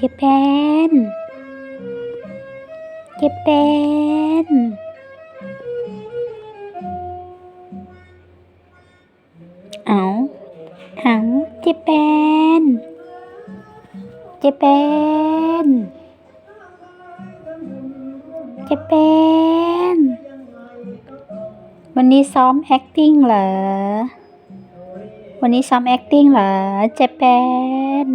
เจแปนเจแปนเอาเอาเจแปนเจแปนเจแปนวันนี้ซ้อม acting เหรอ วันนี้ซ้อม acting เหรอเจแปน